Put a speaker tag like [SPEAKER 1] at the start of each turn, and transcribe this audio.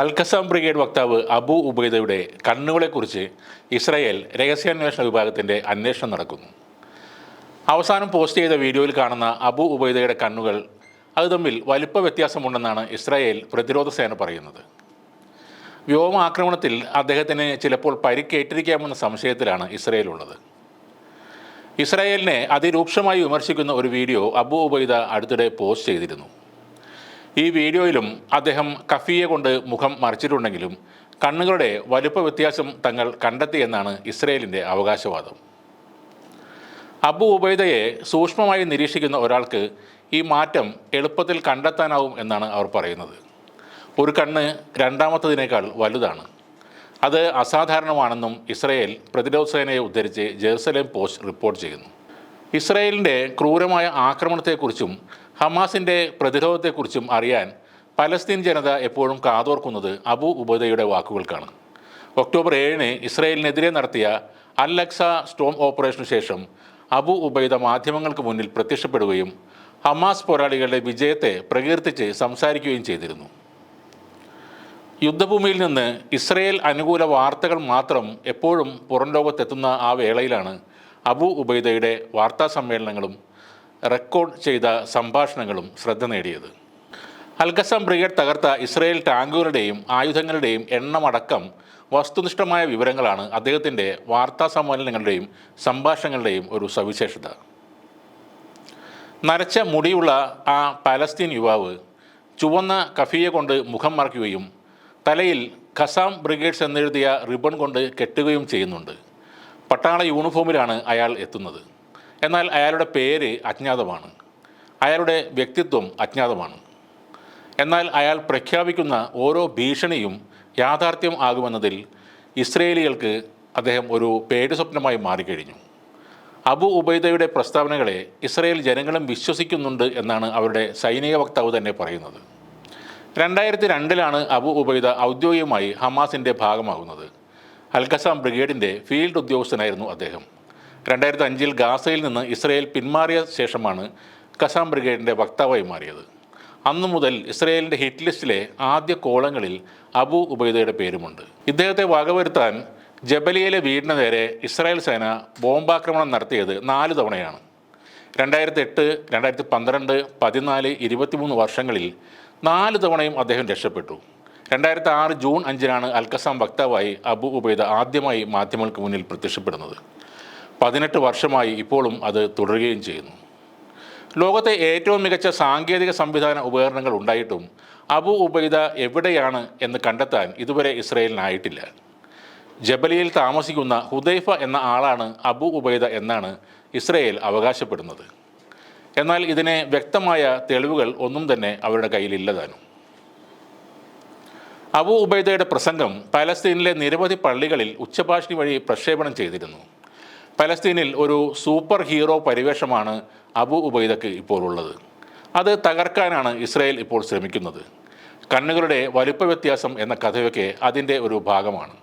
[SPEAKER 1] Al-Qassam brigade വക്താവ് Abu ഉബൈദയുടെ കണ്ണുകളെക്കുറിച്ച് Israel രഹസ്യാന്വേഷണ വിഭാഗത്തിന്റെ അന്വേഷണം നടക്കുന്നു. അവസാനം പോസ്റ്റ് ചെയ്ത വീഡിയോയിൽ കാണുന്ന അബു ഉബൈദയുടെ കണ്ണുകൾ അത് തമ്മിൽ വലിപ്പ വ്യത്യാസമുണ്ടെന്നാണ് ഇസ്രായേൽ പ്രതിരോധ സേന പറയുന്നത്. വ്യോമാക്രമണത്തിൽ അദ്ദേഹത്തിന് ചിലപ്പോൾ പരിക്കേറ്റിരിക്കാമെന്ന സംശയത്തിലാണ് ഇസ്രായേൽ ഉള്ളത്. ഇസ്രായേലിനെ അതിരൂക്ഷമായി വിമർശിക്കുന്ന ഒരു വീഡിയോ അബു ഉബൈദ അടുത്തിടെ പോസ്റ്റ് ചെയ്തിരുന്നു. ഈ വീഡിയോയിലും അദ്ദേഹം കഫിയെ കൊണ്ട് മുഖം മറിച്ചിട്ടുണ്ടെങ്കിലും കണ്ണുകളുടെ വലുപ്പ വ്യത്യാസം തങ്ങൾ കണ്ടെത്തിയെന്നാണ് ഇസ്രയേലിന്റെ അവകാശവാദം. അബു ഉബൈദയെ സൂക്ഷ്മമായി നിരീക്ഷിക്കുന്ന ഒരാൾക്ക് ഈ മാറ്റം എളുപ്പത്തിൽ കണ്ടെത്താനാവും എന്നാണ് അവർ പറയുന്നത്. ഒരു കണ്ണ് രണ്ടാമത്തതിനേക്കാൾ വലുതാണ്. അത് അസാധാരണമാണെന്നും ഇസ്രയേൽ പ്രതിരോധ സേനയെ ഉദ്ധരിച്ച് ജെറുസലേം പോസ്റ്റ് റിപ്പോർട്ട് ചെയ്യുന്നു. ഇസ്രയേലിന്റെ ക്രൂരമായ ആക്രമണത്തെക്കുറിച്ചും ഹമാസിന്റെ പ്രതിരോധത്തെക്കുറിച്ചും അറിയാൻ പലസ്തീൻ ജനത എപ്പോഴും കാതോർക്കുന്നത് അബു ഉബൈദയുടെ വാക്കുകൾക്കാണ്. ഒക്ടോബർ ഏഴിന് ഇസ്രയേലിനെതിരെ നടത്തിയ അൽ അക്സ സ്റ്റോം ഓപ്പറേഷനു ശേഷം അബു ഉബൈദ മാധ്യമങ്ങൾക്ക് മുന്നിൽ പ്രത്യക്ഷപ്പെടുകയും ഹമാസ് പോരാളികളുടെ വിജയത്തെ പ്രകീർത്തിച്ച് സംസാരിക്കുകയും ചെയ്തിരുന്നു. യുദ്ധഭൂമിയിൽ നിന്ന് ഇസ്രയേൽ അനുകൂല വാർത്തകൾ മാത്രം എപ്പോഴും പുറം ലോകത്തെത്തുന്ന ആ വേളയിലാണ് അബു ഉബൈദയുടെ വാർത്താ സമ്മേളനങ്ങളും റെക്കോർഡ് ചെയ്ത സംഭാഷണങ്ങളും ശ്രദ്ധ നേടിയത്. അൽഖസം ബ്രിഗേഡ് തകർത്ത ഇസ്രയേൽ ടാങ്കുകളുടെയും ആയുധങ്ങളുടെയും എണ്ണമടക്കം വസ്തുനിഷ്ഠമായ വിവരങ്ങളാണ് അദ്ദേഹത്തിന്റെ വാർത്താ സമ്മേളനങ്ങളുടെയും സംഭാഷണങ്ങളുടെയും ഒരു സവിശേഷത. നരച്ച മുടിയുള്ള ആ പാലസ്തീൻ യുവാവ് ചുവന്ന കഫിയെ കൊണ്ട് മുഖം മറയ്ക്കുകയും തലയിൽ ഖസാം ബ്രിഗേഡ്സ് എന്നെഴുതിയ റിബൺ കൊണ്ട് കെട്ടുകയും ചെയ്യുന്നുണ്ട്. പട്ടാള യൂണിഫോമിലാണ് അയാൾ എത്തുന്നത്. എന്നാൽ അയാളുടെ പേര് അജ്ഞാതമാണ്. അയാളുടെ വ്യക്തിത്വം അജ്ഞാതമാണ്. എന്നാൽ അയാൾ പ്രഖ്യാപിക്കുന്ന ഓരോ ഭീഷണിയും യാഥാർത്ഥ്യം ആകുമെന്നതിൽ ഇസ്രയേലികൾക്ക് അദ്ദേഹം ഒരു പേടി സ്വപ്നമായി മാറിക്കഴിഞ്ഞു. അബു ഉബൈദയുടെ പ്രസ്താവനകളെ ഇസ്രയേൽ ജനങ്ങളും വിശ്വസിക്കുന്നുണ്ട് എന്നാണ് അവരുടെ സൈനിക വക്താവ് തന്നെ പറയുന്നത്. രണ്ടായിരത്തി രണ്ടിലാണ് അബു ഉബൈദ ഔദ്യോഗികമായി ഹമാസിന്റെ ഭാഗമാകുന്നത്. അൽഖസാം ബ്രിഗേഡിന്റെ ഫീൽഡ് ഉദ്യോഗസ്ഥനായിരുന്നു അദ്ദേഹം. രണ്ടായിരത്തി അഞ്ചിൽ ഗാസയിൽ നിന്ന് ഇസ്രയേൽ പിന്മാറിയ ശേഷമാണ് കസാം ബ്രിഗേഡിന്റെ വക്താവായി മാറിയത്. അന്നു മുതൽ ഇസ്രയേലിന്റെ ഹിറ്റ് ലിസ്റ്റിലെ ആദ്യ കോളങ്ങളിൽ അബു ഉബൈദയുടെ പേരുമുണ്ട്. ഇദ്ദേഹത്തെ വകവരുത്താൻ ജബലിയയിലെ വീടിന് നേരെ ഇസ്രായേൽ സേന ബോംബാക്രമണം നടത്തിയത് നാല് തവണയാണ്. രണ്ടായിരത്തി എട്ട് രണ്ടായിരത്തി പന്ത്രണ്ട് പതിനാല് ഇരുപത്തിമൂന്ന് വർഷങ്ങളിൽ നാല് തവണയും അദ്ദേഹം രക്ഷപ്പെട്ടു. രണ്ടായിരത്തി ആറ് ജൂൺ അഞ്ചിനാണ് അൽക്കസാം വക്താവായി അബു ഉബൈദ ആദ്യമായി മാധ്യമങ്ങൾക്ക് മുന്നിൽ പ്രത്യക്ഷപ്പെടുന്നത്. പതിനെട്ട് വർഷമായി ഇപ്പോഴും അത് തുടരുകയും ചെയ്യുന്നു. ലോകത്തെ ഏറ്റവും മികച്ച സാങ്കേതിക സംവിധാന ഉപകരണങ്ങൾ ഉണ്ടായിട്ടും അബു ഉബൈദ എവിടെയാണ് എന്ന് കണ്ടെത്താൻ ഇതുവരെ ഇസ്രയേലിനായിട്ടില്ല. ജബലിയിൽ താമസിക്കുന്ന ഹുദൈഫ എന്ന ആളാണ് അബു ഉബൈദ എന്നാണ് ഇസ്രയേൽ അവകാശപ്പെടുന്നത്. എന്നാൽ ഇതിനെ വ്യക്തമായ തെളിവുകൾ ഒന്നും തന്നെ അവരുടെ കയ്യിലില്ലതാനും. അബു ഉബൈദയുടെ പ്രസംഗം പലസ്തീനിലെ നിരവധി പള്ളികളിൽ ഉച്ചഭാഷിണി വഴി പ്രക്ഷേപണം ചെയ്തിരുന്നു. പലസ്തീനിൽ ഒരു സൂപ്പർ ഹീറോ പരിവേഷമാണ് അബു ഉബൈദക്ക് ഇപ്പോൾ ഉള്ളത് അത് തകർക്കാനാണ് ഇസ്രായേൽ ഇപ്പോൾ ശ്രമിക്കുന്നത്. കണ്ണുകളുടെ വലുപ്പ വ്യത്യാസം എന്ന കഥയൊക്കെ അതിന്റെ ഒരു ഭാഗമാണ്.